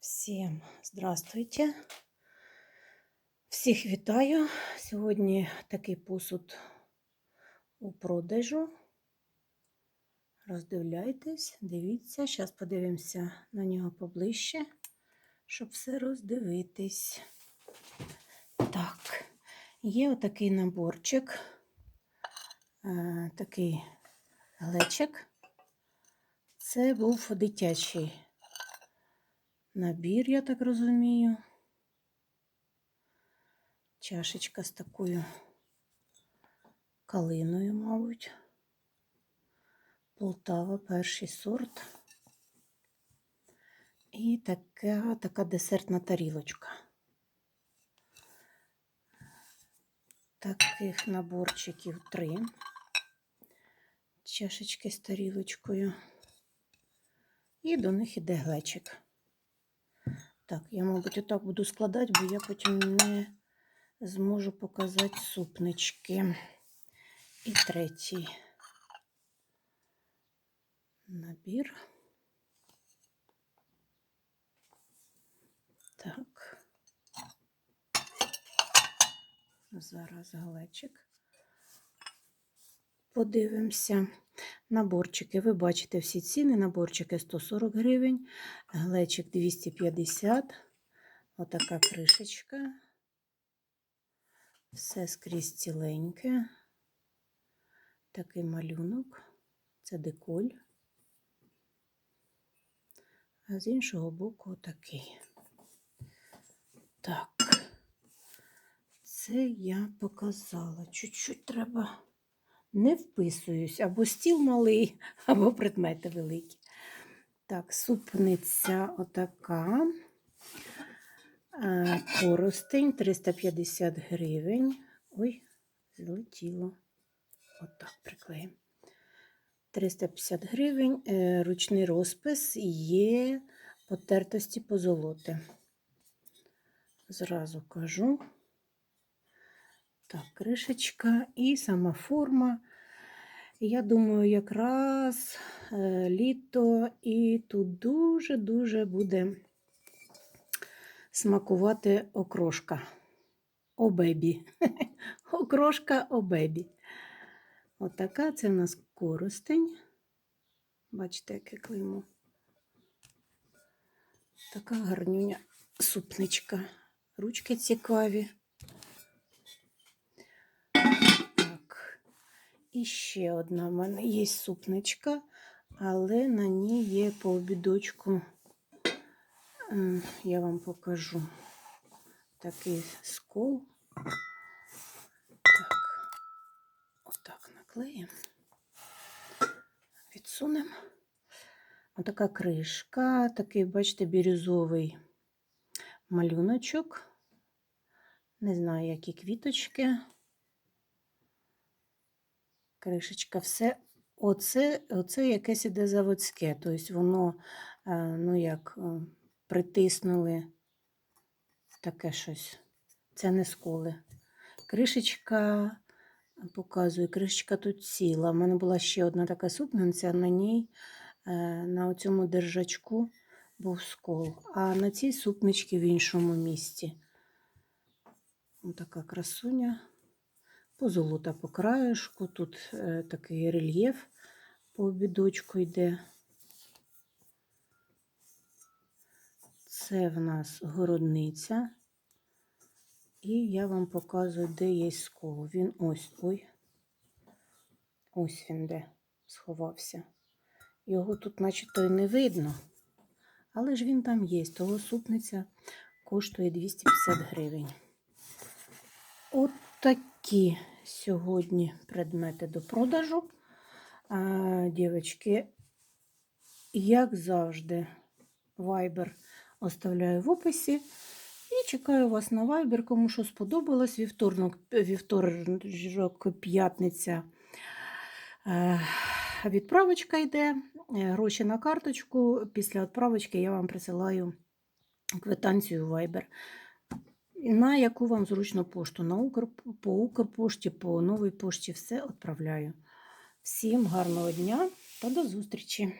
Всім здравствуйте. Всіх вітаю. Сьогодні такий посуд у продажу. Роздивляйтесь, дивіться. Зараз подивимося на нього поближче, щоб все роздивитись. Так, є отакий наборчик, е, такий глечик. Це був дитячий набір, я так розумію. Чашечка з такою калиною, мабуть. Полтава, перший сорт. І така, така десертна тарілочка. Таких наборчиків три. Чашечки з тарілочкою. І до них іде глечик. Так, я, мабуть, отак буду складати, бо я потім не зможу показати супнички. І третій набір. Так. Зараз глечик. Подивимося. Наборчики. Ви бачите всі ціни. Наборчики 140 гривень, глечик 250. Отака кришечка. Все скрізь ціленьке. Такий малюнок. Це деколь. А з іншого боку отакий. Так. Це я показала. Чуть-чуть треба не вписуюсь, або стіл малий, або предмети великі. Так, супниця отака. Е, Коростень 350 гривень. Ой, злетіло. Отак приклеїмо. 350 гривень. Е, Ручний розпис є потертості позолоти. Зразу кажу. Так, кришечка і сама форма. Я думаю, якраз е, літо і тут дуже-дуже буде смакувати окрошка. Обебі. Окрошка обебі. Отака це в нас коростень. Бачите, яке клеймо. Така гарнюня супничка. Ручки цікаві. І ще одна в мене є супничка, але на ній є по обідочку, е, я вам покажу такий скол. Так, отак наклеїмо, відсунемо. Отака кришка, такий, бачите, бірюзовий малюночок. Не знаю, які квіточки. Кришечка, все. Оце, оце якесь іде заводське. Тобто воно, е, ну як, е, притиснули таке щось. Це не сколи. Кришечка, показую, кришечка тут ціла. У мене була ще одна така супниця, на ній, е, на цьому держачку був скол. А на цій супничці в іншому місці. Ось така красуня. Позолота по краєшку, тут е, такий рельєф по обідочку йде. Це в нас городниця. І я вам показую, де є скол. Він ось ой. Ось він де сховався. Його тут, начебто, і не видно, але ж він там є. Того супниця коштує 250 гривень. От такі сьогодні предмети до продажу. Дівчатки, як завжди, Viber оставляю в описі. І чекаю вас на Viber, кому що сподобалось. Вівторок, вівторок п'ятниця е, відправочка йде. е, Гроші на карточку. Після відправочки я вам присилаю квитанцію Viber на яку вам зручно пошту. На Укр, по Укрпошті, по новій пошті все відправляю. Всім гарного дня та до зустрічі!